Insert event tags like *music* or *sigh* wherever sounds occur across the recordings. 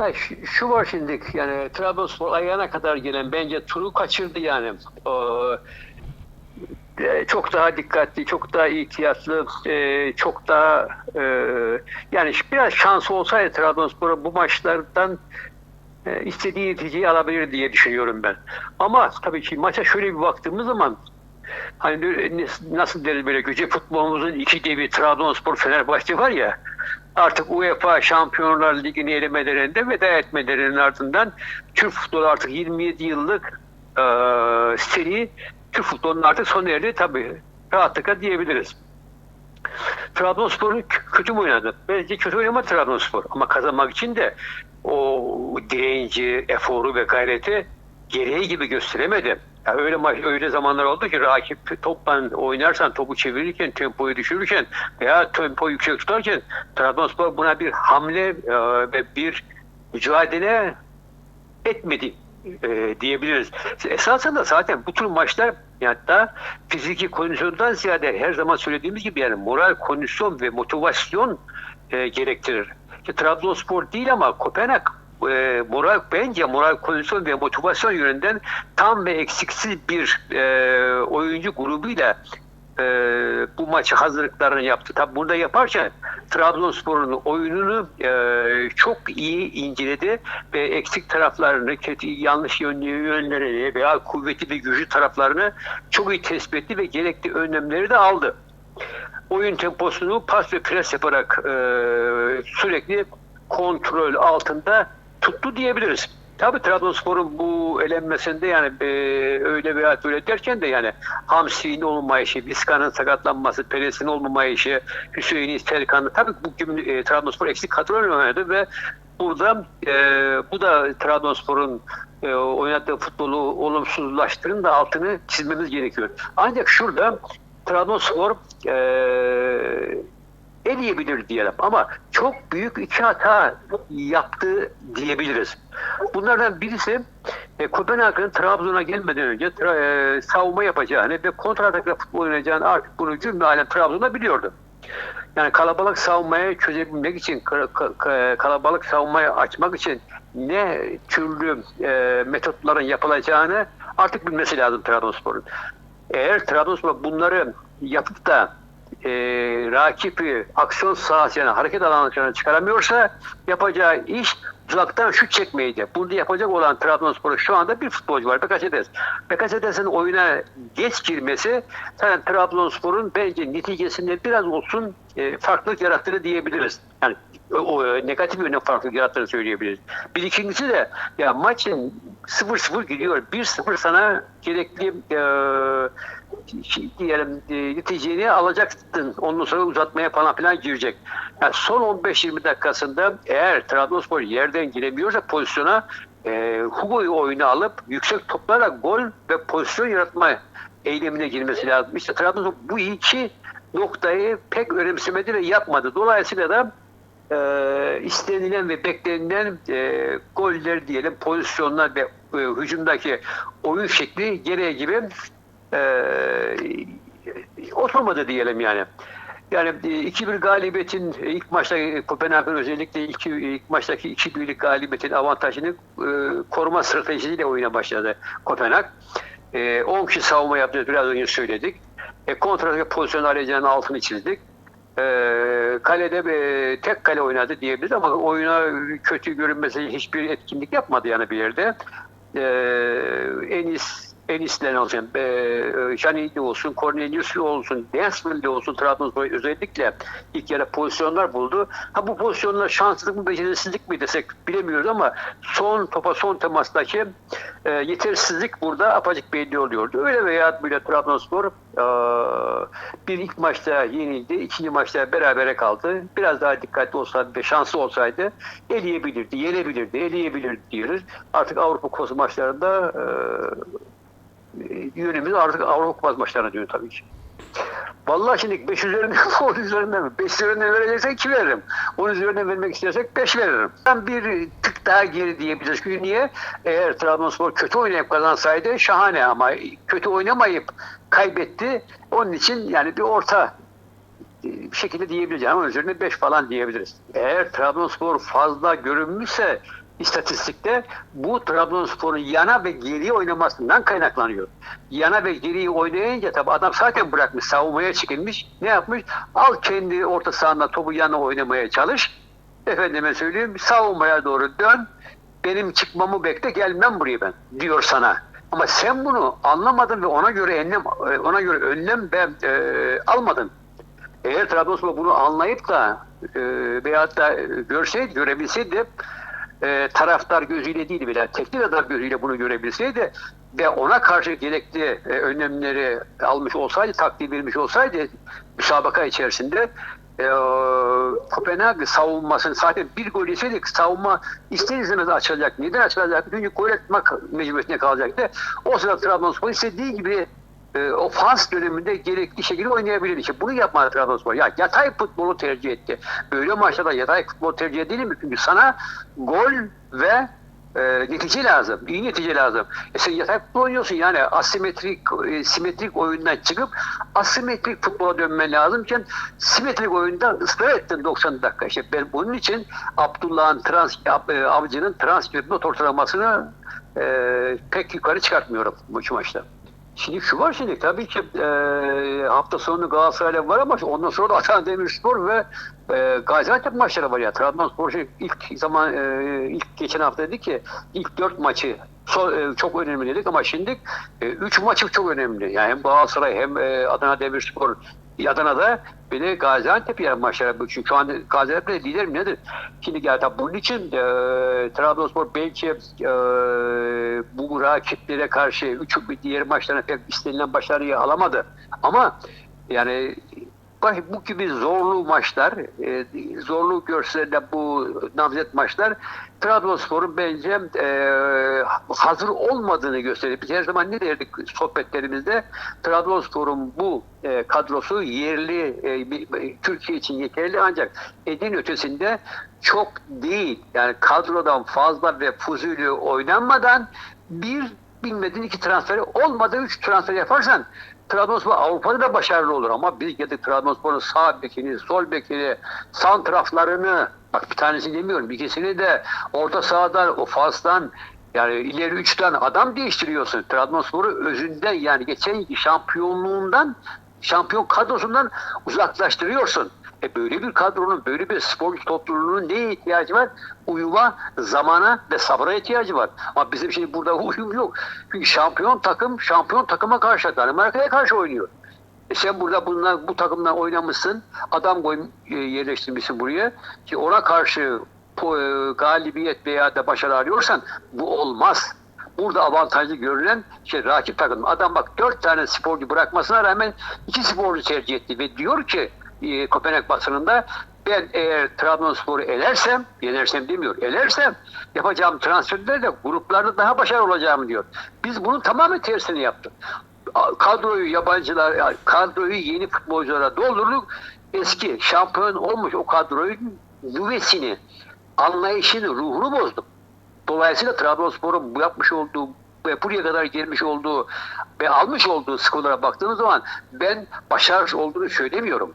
Ya şu, şu var şimdi yani Trabzonspor ayağına kadar gelen bence turu kaçırdı yani. O, e, çok daha dikkatli, çok daha ihtiyatlı, e, çok daha e, yani biraz şansı olsaydı Trabzonspor bu maçlardan e, istediği neticeyi alabilir diye düşünüyorum ben. Ama tabii ki maça şöyle bir baktığımız zaman hani nasıl deriz böyle güce futbolumuzun iki devi Trabzonspor Fenerbahçe var ya artık UEFA Şampiyonlar Ligi'ni elemelerinde veda etmelerinin ardından Türk futbolu artık 27 yıllık e, seri Türk futbolunun artık sona erdi tabii rahatlıkla diyebiliriz. Trabzonspor'un kötü mü oynadı? Bence kötü oynamadı Trabzonspor. Ama kazanmak için de o direnci, eforu ve gayreti gereği gibi gösteremedi. Ya öyle maç, öyle zamanlar oldu ki rakip topla oynarsan, topu çevirirken, tempoyu düşürürken veya tempoyu yüksek tutarken Trabzonspor buna bir hamle e, ve bir mücadele etmedi e, diyebiliriz. Esasında zaten bu tür maçlar da fiziki kondisyondan ziyade her zaman söylediğimiz gibi yani moral kondisyon ve motivasyon e, gerektirir. İşte Trabzonspor değil ama Kopenhag e, moral bence moral kondisyon ve motivasyon yönünden tam ve eksiksiz bir e, oyuncu grubuyla e, bu maçı hazırlıklarını yaptı. Tabi burada yaparken Trabzonspor'un oyununu e, çok iyi inceledi ve eksik taraflarını, kötü, yanlış yönlerini veya kuvvetli ve güçlü taraflarını çok iyi tespit etti ve gerekli önlemleri de aldı. Oyun temposunu pas ve pres yaparak e, sürekli kontrol altında tuttu diyebiliriz. Tabii Trabzonspor'un bu elenmesinde yani e, öyle veya böyle derken de yani Hamsi'nin olmayışı, Biska'nın sakatlanması, Peres'in olmamayışı, Hüseyin'in, Serkan'ın tabii bugün e, Trabzonspor eksik kadroyla oynadı ve burada e, bu da Trabzonspor'un e, oynadığı futbolu olumsuzlaştırın da altını çizmemiz gerekiyor. Ancak şurada Trabzonspor e, eleyebilir diyelim ama çok büyük iki hata yaptı diyebiliriz. Bunlardan birisi e, Kopenhag'ın Trabzon'a gelmeden önce tra- e, savunma yapacağını ve kontratakla futbol oynayacağını artık bunu cümle alem Trabzon'da biliyordu. Yani kalabalık savunmayı çözebilmek için, ka- ka- kalabalık savunmayı açmak için ne türlü e, metotların yapılacağını artık bilmesi lazım Trabzonspor'un. Eğer Trabzonspor bunları yapıp da e, rakibi aksiyon sahasına, hareket alanlarına çıkaramıyorsa yapacağı iş uzaktan şut çekmeydi. Bunu yapacak olan Trabzonspor'un şu anda bir futbolcu var. Bekasetes. Bekastetes'in oyuna geç girmesi zaten Trabzonspor'un bence neticesinde biraz olsun e, farklılık yarattığını diyebiliriz. Yani o, e, negatif yönden farklılık yarattığını söyleyebiliriz. Bir ikincisi de ya maçın 0-0 gidiyor. 1-0 sana gerekli e, şey diyelim e, neticeni alacaksın. Ondan sonra uzatmaya falan filan girecek. Yani son 15-20 dakikasında eğer Trabzonspor yerden giremiyorsa pozisyona e, Hugo'yu oyuna alıp yüksek toplarla gol ve pozisyon yaratma eylemine girmesi lazım. İşte Trabzonspor bu iki noktayı pek önemsemedi ve yapmadı. Dolayısıyla da e, istenilen ve beklenilen e, goller diyelim, pozisyonlar ve e, hücumdaki oyun şekli gereği gibi e, oturmadı diyelim yani. Yani e, 2-1 galibiyetin e, ilk maçta e, Kopenhag'ın özellikle ilk, ilk maçtaki 2-1'lik galibiyetin avantajını e, koruma stratejisiyle oyuna başladı Kopenhag. E, 10 kişi savunma yaptı biraz önce söyledik. E, kontra pozisyon arayacağının altını çizdik. E, kalede e, tek kale oynadı diyebiliriz ama oyuna kötü görünmesi hiçbir etkinlik yapmadı yani bir yerde. E, Enis Enis'den olsun, e, Janini olsun, Cornelius olsun, Densville'de olsun Trabzonspor özellikle ilk yarı pozisyonlar buldu. Ha bu pozisyonlar şanssızlık mı, beceriksizlik mi desek bilemiyoruz ama son topa son temastaki e, yetersizlik burada apacık belli oluyordu. Öyle veya böyle Trabzonspor e, bir ilk maçta yenildi, ikinci maçta berabere kaldı. Biraz daha dikkatli olsaydı ve şanslı olsaydı eleyebilirdi, yenebilirdi, eleyebilirdi diyoruz. Artık Avrupa Kupası maçlarında e, yönümüz artık Avrupa maçlarına dönüyor tabii ki. Vallahi şimdi 5 üzerinden mi 10 üzerinden mi? 5 üzerinden vereceksen 2 veririm. 10 üzerinden vermek istersek 5 veririm. Ben bir tık daha geri diyebiliriz. Çünkü niye? Eğer Trabzonspor kötü oynayıp kazansaydı şahane ama kötü oynamayıp kaybetti. Onun için yani bir orta bir şekilde diyebiliriz. Ama üzerine 5 falan diyebiliriz. Eğer Trabzonspor fazla görünmüşse istatistikte bu Trabzonspor'un yana ve geriye oynamasından kaynaklanıyor. Yana ve geriye oynayınca tabii adam zaten bırakmış, savunmaya çekilmiş. Ne yapmış? Al kendi orta sahanda topu yana oynamaya çalış. Efendime söyleyeyim savunmaya doğru dön. Benim çıkmamı bekle gelmem buraya ben diyor sana. Ama sen bunu anlamadın ve ona göre önlem ona göre önlem ben e, almadın. Eğer Trabzonspor bunu anlayıp da e, veyahut da görseydi, görebilseydi e, taraftar gözüyle değil bile teknik adam gözüyle bunu görebilseydi ve ona karşı gerekli e, önlemleri almış olsaydı, takdir vermiş olsaydı müsabaka içerisinde e, Kopenhag savunmasını zaten bir gol yeseydik savunma ister istemez açılacak. Neden açılacak? Çünkü gol atmak mecburiyetine kalacaktı. O sırada Trabzonspor istediği gibi o faz döneminde gerekli şekilde oynayabilir. İşte bunu yapmadı Trabzonspor. Ya yatay futbolu tercih etti. Böyle maçlarda yatay futbol tercih edilir mi? Çünkü sana gol ve e, netice lazım. iyi netice lazım. E sen yatay futbol oynuyorsun yani asimetrik e, simetrik oyundan çıkıp asimetrik futbola dönmen lazımken simetrik oyunda ısrar ettin 90 dakika. İşte ben bunun için Abdullah'ın trans e, avcının transfer not ortalamasını e, pek yukarı çıkartmıyorum bu maçta. Şimdi şu var şimdi tabii ki e, hafta sonu Galatasaray'la var ama ondan sonra da Adana Demirspor ve e, Gaziantep maçları var ya. Trabzonspor şey, ilk zaman e, ilk geçen hafta dedi ki ilk dört maçı so, e, çok önemli dedik ama şimdi e, üç maçı çok önemli. Yani hem Galatasaray hem e, Adana Demirspor Adana'da bir de Gaziantep yer maçları. Çünkü şu an Gaziantep lider mi nedir? Şimdi gel tabii bunun için e, Trabzonspor belki e, bu rakiplere karşı üç diğer maçlarına pek istenilen başarıyı alamadı. Ama yani bu gibi zorlu maçlar, e, zorlu görselen bu namzet maçlar Trabzonspor'un bence e, hazır olmadığını gösteriyor. Biz her zaman ne derdik sohbetlerimizde? Trabzonspor'un bu e, kadrosu yerli, e, Türkiye için yeterli ancak edin ötesinde çok değil. Yani kadrodan fazla ve fuzuli oynanmadan bir bilmediğin iki transferi olmadı üç transfer yaparsan Trabzonspor Avrupa'da da başarılı olur ama biz geldik Trabzonspor'un sağ bekini, sol bekini, santraflarını bak bir tanesini demiyorum ikisini de orta sahadan, o fastan yani ileri üçten adam değiştiriyorsun. Trabzonspor'u özünden yani geçen şampiyonluğundan şampiyon kadrosundan uzaklaştırıyorsun. E böyle bir kadronun, böyle bir sporcu topluluğunun neye ihtiyacı var? Uyuma, zamana ve sabra ihtiyacı var. Ama bizim şimdi burada *laughs* uyum yok. Çünkü şampiyon takım, şampiyon takıma karşı, Danimarka'ya karşı oynuyor. E sen burada bunlar, bu takımdan oynamışsın, adam koy, e, yerleştirmişsin buraya ki ona karşı e, galibiyet veya da başarı arıyorsan bu olmaz. Burada avantajlı görülen şey rakip takım. Adam bak dört tane sporcu bırakmasına rağmen iki sporcu tercih etti ve diyor ki e, Kopenhag basınında ben eğer Trabzonspor'u elersem, yenersem demiyor, elersem yapacağım transferlerle gruplarda daha başarılı olacağım diyor. Biz bunun tamamen tersini yaptık. Kadroyu yabancılar, kadroyu yeni futbolculara doldurduk. Eski şampiyon olmuş o kadroyun nüvesini, anlayışını, ruhunu bozduk. Dolayısıyla Trabzonspor'un bu yapmış olduğu ve buraya kadar gelmiş olduğu ve almış olduğu skorlara baktığımız zaman ben başarısız olduğunu söylemiyorum.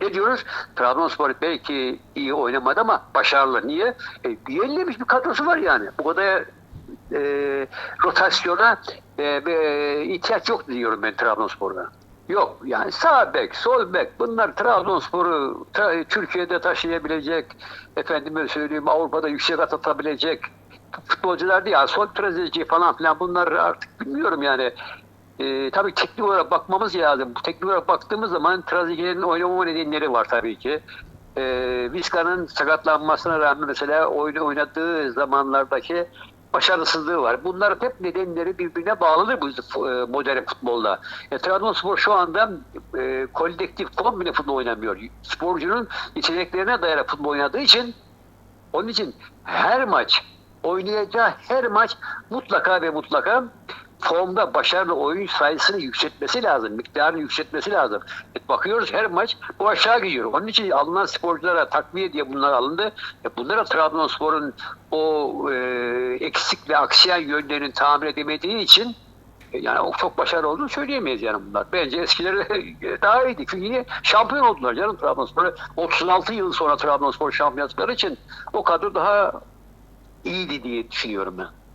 Ne diyoruz? Trabzonspor belki iyi oynamadı ama başarılı. Niye? E, yenilemiş bir kadrosu var yani. Bu kadar e, rotasyona e, e, ihtiyaç yok diyorum ben Trabzonspor'da. Yok yani sağ bek, sol bek bunlar Trabzonspor'u tra- Türkiye'de taşıyabilecek, efendime söyleyeyim Avrupa'da yüksek at atabilecek futbolcular değil. Yani sol trezeci falan filan bunlar artık bilmiyorum yani. Ee, tabii teknik olarak bakmamız lazım. Teknik olarak baktığımız zaman Trezeguet'in oynamama nedenleri var tabii ki. Ee, Vizca'nın sakatlanmasına rağmen mesela oyunu oynadığı zamanlardaki başarısızlığı var. Bunlar hep nedenleri birbirine bağlıdır bu e, modern futbolda. E, Trabzonspor şu anda e, kolektif kombine futbol oynamıyor. Sporcunun yeteneklerine dayalı futbol oynadığı için onun için her maç oynayacağı her maç mutlaka ve mutlaka formda başarılı oyun sayısını yükseltmesi lazım. Miktarını yükseltmesi lazım. E, bakıyoruz her maç bu aşağı gidiyor. Onun için alınan sporculara takviye diye bunlar alındı. E, bunlara Trabzonspor'un o e, eksik ve aksiyen yönlerini tamir edemediği için Yani o çok başarılı olduğunu söyleyemeyiz yani bunlar. Bence eskileri *laughs* daha iyiydi. Çünkü niye? Şampiyon oldular canım Trabzonspor. 36 yıl sonra Trabzonspor şampiyonlukları için o kadro daha iyiydi diye düşünüyorum ben.